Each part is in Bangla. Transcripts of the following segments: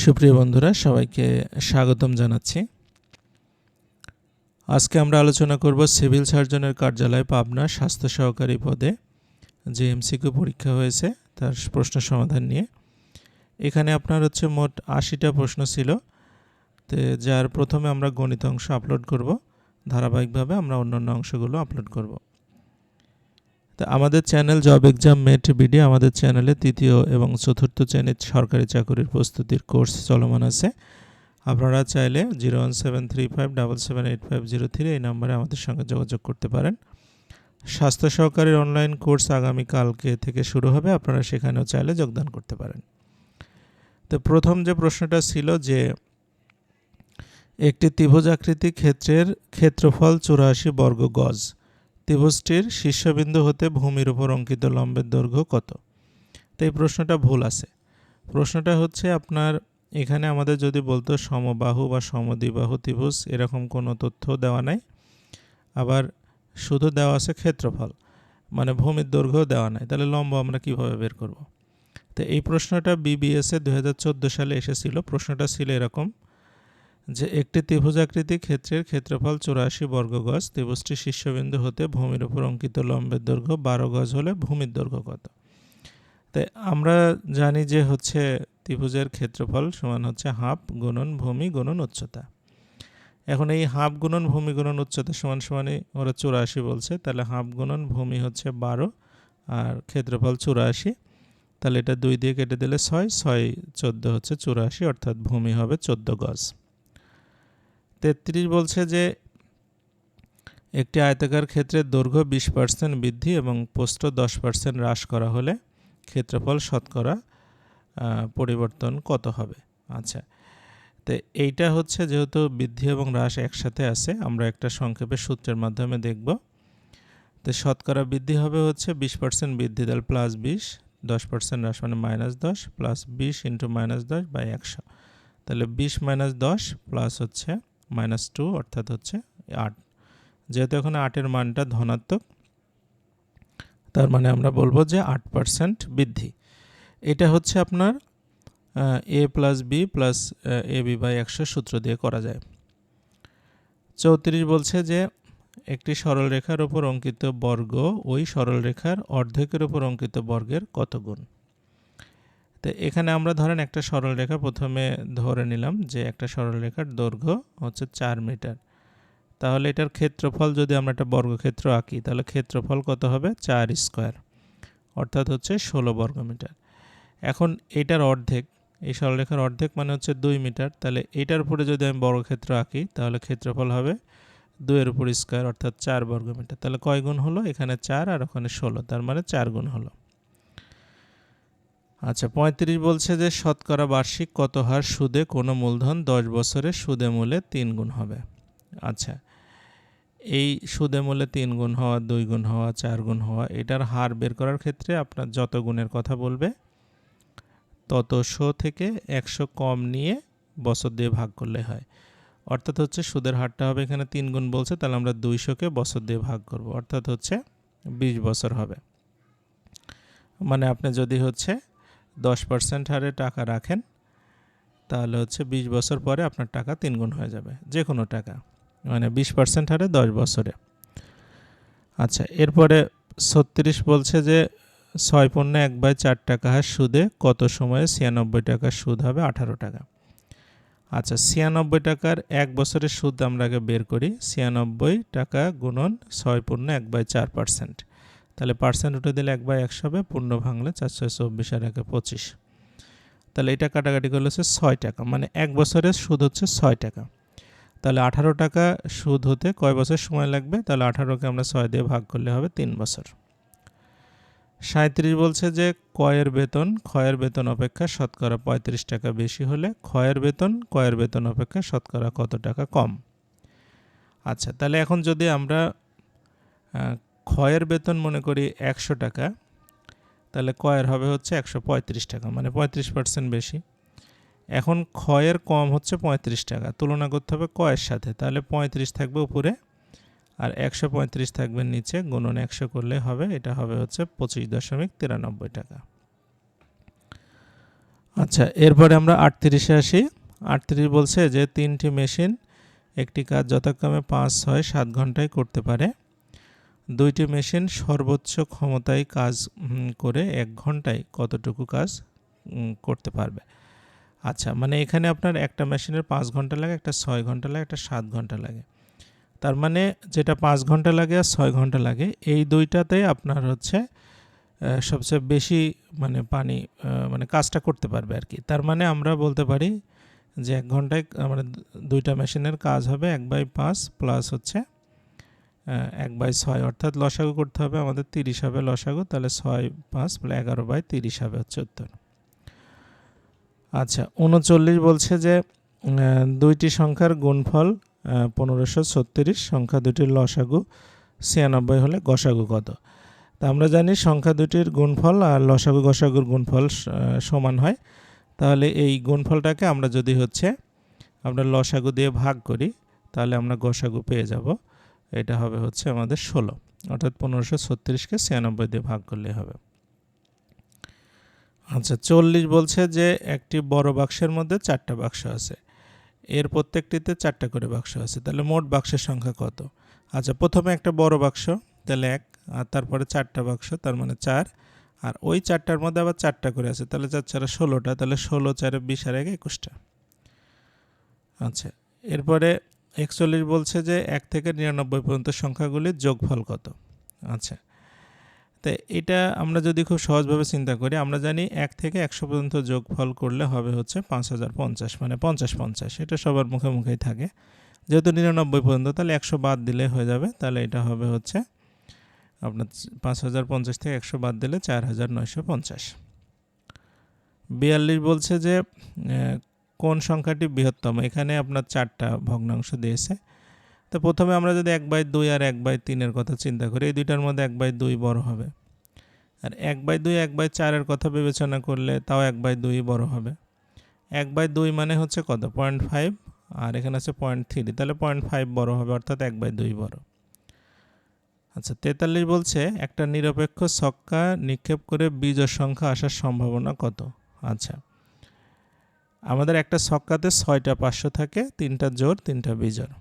সুপ্রিয় বন্ধুরা, সবাইকে স্বাগতম জানাচ্ছি। আজকে আমরা আলোচনা করব সিভিল সার্জনের কার্যালয় পাবনা স্বাস্থ্য সহকারী পদে, যে এমসিকিউ পরীক্ষা হয়েছে তার প্রশ্ন সমাধান নিয়ে। এখানে আপনার হচ্ছে মোট আশিটা প্রশ্ন ছিল, তো যার প্রথমে আমরা গণিত অংশ আপলোড করব, ধারাবাহিকভাবে আমরা অন্যান্য অংশগুলো আপলোড করব। আমাদের channel job exam mate BD আমাদের চ্যানেলে তৃতীয় এবং চতুর্থ শ্রেণির সরকারি চাকরির প্রস্তুতির কোর্স চলমান আছে। আপনারা চাইলে zero one seven three five double seven eight five zero three এই নম্বরে আমাদের সঙ্গে যোগাযোগ করতে পারেন। স্বাস্থ্য সহকারীর অনলাইন কোর্স আগামীকালকে থেকে শুরু হবে, আপনারা সেখানেও চাইলে যোগদান করতে পারেন। তো প্রথম যে প্রশ্নটা ছিল যে, একটি ত্রিভুজাকৃতি ক্ষেত্রের ক্ষেত্রফল চুরাশি বর্গ গজ। ত্রিভুজটির শীর্ষবিন্দু হতে ভূমির উপর অঙ্কিত লম্বের দৈর্ঘ্য কত? তো এই প্রশ্নটা ভুল আছে। প্রশ্নটা হচ্ছে আপনার এখানে আমাদের যদি বলতো সমবাহু বা সমদ্বিবাহু ত্রিভুজ, এরকম কোনো তথ্য দেওয়া নাই। আবার শুধু দেওয়া আছে ক্ষেত্রফল মানে ভূমির দৈর্ঘ্য দেওয়া নাই। তাহলে লম্ব আমরা কীভাবে বের করব? তো এই প্রশ্নটা বিবিএসে দু সালে এসেছিল। প্রশ্নটা ছিল এরকম যে একটি ত্রিভুজাকৃতি ক্ষেত্রের ক্ষেত্রফল চুরাশি বর্গ গজ ত্রিভুজটি শীর্ষবিন্দু হতে ভূমির উপর অঙ্কিত লম্বের দৈর্ঘ্য বারো গজ হলে ভূমির দৈর্ঘ্য কত? তাই আমরা জানি যে হচ্ছে ত্রিভুজের ক্ষেত্রফল সমান হচ্ছে হাফ গুণন ভূমি গুণন উচ্চতা। এখন এই হাফ গুণন ভূমি গুণন উচ্চতা সমান সমানই ওরা চুরাশি বলছে, তাহলে হাফ গুণন ভূমি হচ্ছে বারো আর ক্ষেত্রফল চুরাশি, তাহলে এটা দুই দিয়ে কেটে দিলে ছয় ছয় চোদ্দ হচ্ছে চুরাশি, অর্থাৎ ভূমি হবে চোদ্দ গজ। তেত্রিশ বলছে যে একটি আয়তাকার ক্ষেত্রের দৈর্ঘ্য বিশ পার্সেন্ট বৃদ্ধি এবং পোস্ট দশ পার্সেন্ট হ্রাস করা হলে ক্ষেত্রফল শতকরা পরিবর্তন কত হবে? আচ্ছা তো এইটা হচ্ছে যেহেতু বৃদ্ধি এবং হ্রাস একসাথে আছে, আমরা একটা সংক্ষেপে সূত্রের মাধ্যমে দেখব। তো শতকরা বৃদ্ধি হবে হচ্ছে বিশ পার্সেন্ট বৃদ্ধি তাহলে প্লাস বিশ, দশ পার্সেন্ট হ্রাস মানে মাইনাস দশ প্লাস বিশ ইন্টু মাইনাস দশ বাই একশো। তাহলে বিশ মাইনাস দশ প্লাস হচ্ছে মাইনাস টু অর্থাৎ হচ্ছে আট। যেহেতু এখানে আটের মানটা ধনাত্মক, তার মানে আমরা বলব যে আট পার্সেন্ট বৃদ্ধি। এটা হচ্ছে আপনার A plus B plus A B by একশো সূত্র দিয়ে করা যায়। চৌত্রিশ বলছে যে একটি সরলরেখার উপর অঙ্কিত বর্গ ওই সরলরেখার অর্ধেকের উপর অঙ্কিত বর্গের কত গুণ? তো এখানে আমরা ধরেন একটা সরলরেখা প্রথমে ধরে নিলাম যে একটা সরলরেখার দৈর্ঘ্য হচ্ছে চার মিটার। তাহলে এটার ক্ষেত্রফল যদি আমরা একটা বর্গক্ষেত্র আঁকি, তাহলে ক্ষেত্রফল কত হবে? চার স্কোয়ার, অর্থাৎ হচ্ছে ষোলো বর্গমিটার এখন এটার অর্ধেক, এই সরলরেখার অর্ধেক মানে হচ্ছে দুই মিটার, তাহলে এটার উপরে যদি আমি বর্গক্ষেত্র আঁকি, তাহলে ক্ষেত্রফল হবে দুইয়ের উপর স্কোয়ার, অর্থাৎ চার বর্গমিটার তাহলে কয় গুণ হলো? এখানে চার আর ওখানে ষোলো, তার মানে চার গুণ হলো। আচ্ছা পঁয়ত্রিশ বলছে যে শতকরা বার্ষিক কত হার সুদে কোনো মূলধন দশ বছরে সুদে মূলে তিন গুণ হবে? আচ্ছা এই সুদে মূলে তিন গুণ হওয়া, দুই গুণ হওয়া, চার গুণ হওয়া, এটার হার বের করার ক্ষেত্রে আপনার যত গুণের কথা বলবে, তত শো থেকে একশো কম নিয়ে বছর দিয়ে ভাগ করলে হয়। অর্থাৎ হচ্ছে সুদের হারটা হবে এখানে তিন গুণ বলছে, তাহলে আমরা দুইশোকে বছর দিয়ে ভাগ করব। অর্থাৎ হচ্ছে বিশ বছর হবে। মানে আপনি যদি হচ্ছে দশ পার্সেন্ট হারে টাকা রাখেন, তাহলে হচ্ছে বিশ বছর পরে আপনার টাকা তিন গুণ হয়ে যাবে যে কোনো টাকা। মানে বিশ পার্সেন্ট হারে দশ বছরে। আচ্ছা এরপরে ছত্রিশ বলছে যে ছয় পণ্য এক বাই চার টাকা হার সুদে কত সময়ে ছিয়ানব্বই টাকার সুদ হবে? আঠারো টাকা। আচ্ছা ছিয়ানব্বই টাকার এক বছরের সুদ আমরা আগে বের করি, ছিয়ানব্বই টাকা গুণন ছয় পূর্ণ এক বাই চার পার্সেন্ট তাহলে পার্সেন্ট উঠে দিলে এক বাই একশো হবে, পূর্ণ ভাঙলে চারশো চব্বিশ আর একে পঁচিশ। তাহলে এটা কাটাকাটি করলে হচ্ছে ছয় টাকা মানে এক বছরের সুদ হচ্ছে ছয় টাকা। তাহলে আঠারো টাকা সুদ হতে কয় বছর সময় লাগবে? তাহলে আঠারোকে আমরা ছয় দিয়ে ভাগ করলে হবে তিন বছর। সাঁত্রিশ বলছে যে কয়ের বেতন, ক্ষয়ের বেতন অপেক্ষা শতকরা পঁয়ত্রিশ টাকা বেশি হলে ক্ষয়ের বেতন, কয়ের বেতন অপেক্ষা শতকরা কত টাকা কম? আচ্ছা তাহলে এখন যদি আমরা ক্ষয়ের বেতন মনে করি একশো টাকা, তাহলে কয়ের হবে হচ্ছে একশো পঁয়ত্রিশ টাকা মানে পঁয়ত্রিশ পার্সেন্ট বেশি। এখন ক্ষয়ের কম হচ্ছে পঁয়ত্রিশ টাকা, তুলনা করতে হবে কয়ের সাথে, তাহলে পঁয়ত্রিশ থাকবে উপরে আর একশো পঁয়ত্রিশ থাকবে নিচে, গুণন একশো করলে হবে, এটা হবে হচ্ছে পঁচিশ দশমিক তিরানব্বই টাকা। আচ্ছা এরপরে আমরা আটত্রিশে আসি। আটত্রিশ বলছে যে তিনটি মেশিন একটি কাজ যথাক্রমে পাঁচ, ছয়, সাত ঘন্টায় করতে পারে। দুইটি মেশিন সর্বোচ্চ ক্ষমতায় কাজ করে এক ঘন্টায় কতটুকু কাজ করতে পারবে। আচ্ছা মানে এখানে আপনার একটা মেশিনের পাঁচ ঘণ্টা লাগে, একটা ছয় ঘণ্টা লাগে, একটা সাত ঘণ্টা লাগে। তার মানে যেটা পাঁচ ঘণ্টা লাগে আর ছয় ঘণ্টা লাগে, এই দুইটাতে আপনার হচ্ছে সবচেয়ে বেশি মানে পানি মানে কাজটা করতে পারবে আর কি। তার মানে আমরা বলতে পারি যে এক ঘন্টায় মানে দুইটা মেশিনের কাজ হবে এক বাই পাঁচ, প্লাস হচ্ছে এক বাই ছয়, অর্থাৎ লসাগু করতে হবে আমাদের তিরিশ হবে লসাগু, তাহলে ছয় পাঁচ এগারো বাই তিরিশ হবে হচ্ছে উত্তর আচ্ছা উনচল্লিশ বলছে যে দুইটি সংখ্যার গুণফল পনেরোশো ছত্রিশ, সংখ্যা দুটির লসাগু ছিয়ানব্বই হলে গসাগু কত? তা আমরা জানি সংখ্যা দুটির গুণফল আর লসাগু গসাগুর গুণফল সমান হয়। তাহলে এই গুণফলটাকে আমরা যদি হচ্ছে, আমরা লসাগু দিয়ে ভাগ করি, তাহলে আমরা গসাগু পেয়ে যাব। এটা হবে হচ্ছে আমাদের ষোলো। অর্থাৎ পনেরোশো ছত্রিশকে ছিয়ানব্বই দিয়ে ভাগ করলে হবে। আচ্ছা চল্লিশ বলছে যে একটি বড় বাক্সের মধ্যে চারটা বাক্স আছে। এর প্রত্যেকটিতে চারটা করে বাক্স আছে। তাহলে মোট বাক্সের সংখ্যা কত? আচ্ছা প্রথমে একটা বড় বাক্স, তাহলে এক, আর তারপরে চারটা বাক্স, তার মানে চার। আর ওই চারটার মধ্যে আবার চারটা করে আছে, তাহলে চার চারে ষোলোটা, তাহলে ষোলো, চারে বিশ, আর এক, একুশটা। আচ্ছা এরপরে একচল্লিশ বলছে যে এক থেকে নিরানব্বই পর্যন্ত সংখ্যাগুলির যোগফল কত? আচ্ছা। তো এটা আমরা যদি খুব সহজভাবে চিন্তা করি, আমরা জানি এক থেকে একশো পর্যন্ত যোগফল করলে হবে হচ্ছে পাঁচ হাজার পঞ্চাশ মানে পঞ্চাশ পঞ্চাশ। এটা সবার মুখে মুখেই থাকে। যেহেতু নিরানব্বই পর্যন্ত, তাহলে একশো বাদ দিলে হয়ে যাবে। তাহলে এটা হবে হচ্ছে আপনার পাঁচ হাজার পঞ্চাশ থেকে একশো বাদ দিলে চার হাজার নয়শো পঞ্চাশ। বিয়াল্লিশ বলছে যে কোন সংখ্যাটি বৃহত্তম? এখানে আপনার চারটা ভগ্নাংশ দিয়েছে। তো প্রথমে আমরা যদি এক বাই দুই আর এক বাই তিনের কথা চিন্তা করি, এই দুইটার মধ্যে এক বাই দুই বড় হবে। আর এক বাই দুই, এক বাই চারের কথা বিবেচনা করলে তাও এক বাই দুই বড় হবে। এক বাই দুই মানে হচ্ছে কত? Point five. আর এখানে আছে পয়েন্ট থ্রি তাহলে পয়েন্ট ফাইভ বড় হবে, অর্থাৎ এক বাই দুই বড়। আচ্ছা তেতাল্লিশ বলছে, একটা নিরপেক্ষ ছক্কা নিক্ষেপ করে বীজের সংখ্যা আসার সম্ভাবনা কত? আচ্ছা আমাদের একটা ছক্কাতে ছয়টা পাঁচশো থাকে, তিনটা জোর, তিনটা বিজোড়।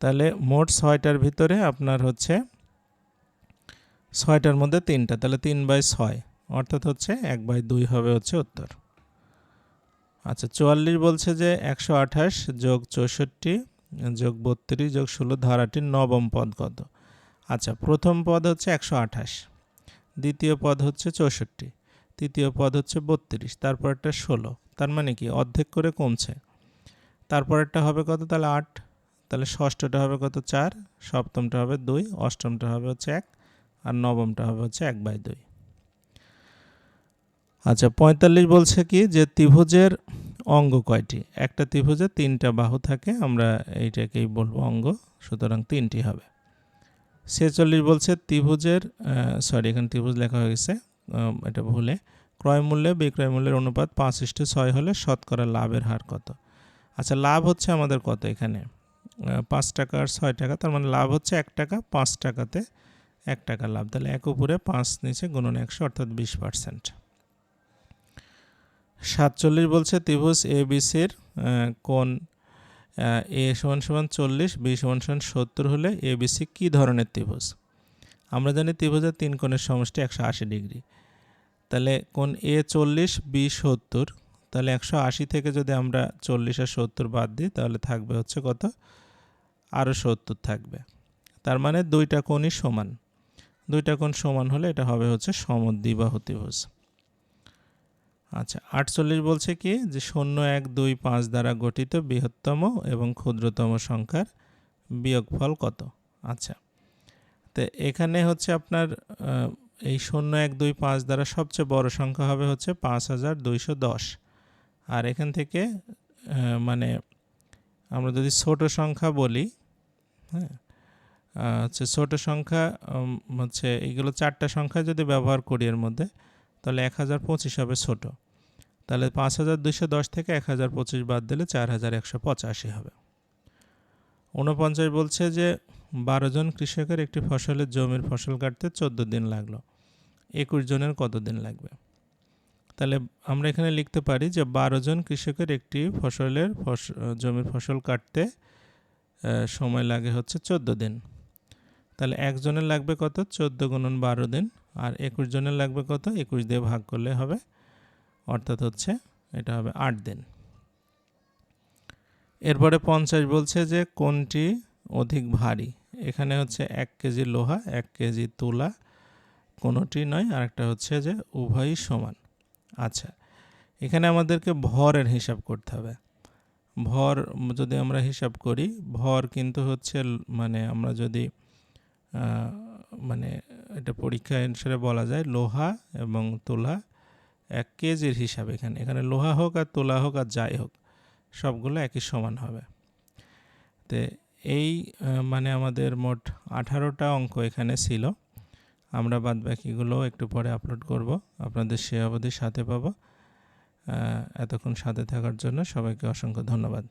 তাহলে মোট ছয়টার ভিতরে আপনার হচ্ছে ছয়টার মধ্যে তিনটা, তাহলে তিন বাই ছয়, অর্থাৎ হচ্ছে এক বাই দুই হবে হচ্ছে উত্তর। আচ্ছা চুয়াল্লিশ বলছে যে একশো আঠাশ যোগ চৌষট্টি যোগ বত্রিশ যোগ ষোলো ধারাটির নবম পদ কত? আচ্ছা প্রথম পদ হচ্ছে একশো আঠাশ, দ্বিতীয় পদ হচ্ছে চৌষট্টি। তৃতীয় পদ হচ্ছে বত্রিশ তারপরটা ষোলো, তার মানে কি অর্ধেক করে কমছে। তারপরেরটা হবে কত? তাহলে আট। তাহলে ষষ্ঠটা হবে কত? চার। সপ্তমটা হবে দুই, অষ্টমটা হবে হচ্ছে এক, আর নবমটা হবে হচ্ছে এক বাই দুই। আচ্ছা পঁয়তাল্লিশ বলছে কি যে ত্রিভুজের অঙ্গ কয়টি? একটা ত্রিভুজে তিনটা বাহু থাকে, আমরা এইটাকেই বলব অঙ্গ, সুতরাং তিনটি হবে। ছেচল্লিশ বলছে ত্রিভুজের সরি এখানে ত্রিভুজ লেখা হয়ে গেছে। এটা ভুলে। ক্রয় মূল্যে, বিক্রয় মূল্যের অনুপাত পাঁচ ইস্টু ছয় হলে শতকরা লাভের হার কত? আচ্ছা লাভ হচ্ছে আমাদের কত এখানে? পাঁচ টাকা আর ছয় টাকা, তার মানে লাভ হচ্ছে এক টাকা, পাঁচ টাকাতে এক টাকা লাভ। তাহলে এক উপরে পাঁচ নিচে গুণন একশো, অর্থাৎ বিশ পার্সেন্ট। সাতচল্লিশ বলছে ত্রিভুজ এ বিসির কোন এ সমান সমান চল্লিশ বি সমান সমান সত্তর হলে এ বিসি কী ধরনের ত্রিভুজ? আমরা জানি ত্রিভুজের তিন কোণের সমষ্টি একশো আশি ডিগ্রি। তাহলে কোন এ চল্লিশ, বি সত্তর। তাহলে একশো আশি থেকে যদি আমরা চল্লিশ আর সত্তর বাদ দিই, তাহলে থাকবে হচ্ছে কত? আরও সত্তর থাকবে। তার মানে দুইটা কোণই সমান। দুইটা কোণ সমান হলে এটা হবে হচ্ছে সমদ্বিবাহু ত্রিভুজ। আচ্ছা আটচল্লিশ বলছে কি? যে শূন্য এক দুই পাঁচ দ্বারা গঠিত বৃহত্তম এবং ক্ষুদ্রতম সংখ্যার বিয়োগফল কত? আচ্ছা তো এখানে হচ্ছে আপনার এই শূন্য এক দুই পাঁচ দ্বারা সবচেয়ে বড় সংখ্যা হবে হচ্ছে পাঁচ হাজার দুইশো দশ। আর এখান থেকে মানে আমরা যদি ছোট সংখ্যা বলি হ্যাঁ হচ্ছে ছোট সংখ্যা হচ্ছে এইগুলো চারটা সংখ্যা যদি ব্যবহার করি এর মধ্যে, তাহলে এক হাজার পঁচিশ হবে ছোটো। তাহলে পাঁচ হাজার দুইশো দশ থেকে এক হাজার পঁচিশ বাদ দিলে চার হাজার একশো পঁচাশি হবে। ঊনপঞ্চাশ বলছে যে বারো জন কৃষকের একটি ফসলের জমির ফসল কাটতে চোদ্দ দিন লাগল। একুশ জনের কত দিন লাগবে? তাহলে আমরা এখানে লিখতে পারি যে বারো জন কৃষকের একটি ফসলের ফস, জমির ফসল কাটতে সময় লাগে হচ্ছে চোদ্দ দিন। তাহলে একজনের লাগবে কত? চোদ্দ গুণন বারো দিন। আর একুশ জনের লাগবে কত? একুশ দিয়ে ভাগ করলে হবে, অর্থাৎ হচ্ছে এটা হবে আট দিন। এরপরে পঞ্চাশ বলছে যে কোনটি অধিক ভারী? এখানে হচ্ছে এক কেজি লোহা, এক কেজি তুলা, কোনোটি নয়, আরেকটা হচ্ছে যে উভয়ই সমান। আচ্ছা এখানে আমাদেরকে ভরের হিসাব করতে হবে। ভর যদি আমরা হিসাব করি, ভর কিন্তু হচ্ছে মানে আমরা যদি মানে এটা পরীক্ষা অনুসারে বলা যায় লোহা এবং তুলা এক কেজির হিসাব এখানে। এখানে লোহা হোক আর তুলা হোক আর যাই হোক, সবগুলো একই সমান হবে। তো এই মানে আমাদের মোট আঠারোটা অঙ্ক এখানে ছিল। আমরা বাদ বাকিগুলো একটু পরে আপলোড করব। আপনাদের সে অবধি সাথে পাবো। এতক্ষণ সাথে থাকার জন্য সবাইকে অসংখ্য ধন্যবাদ।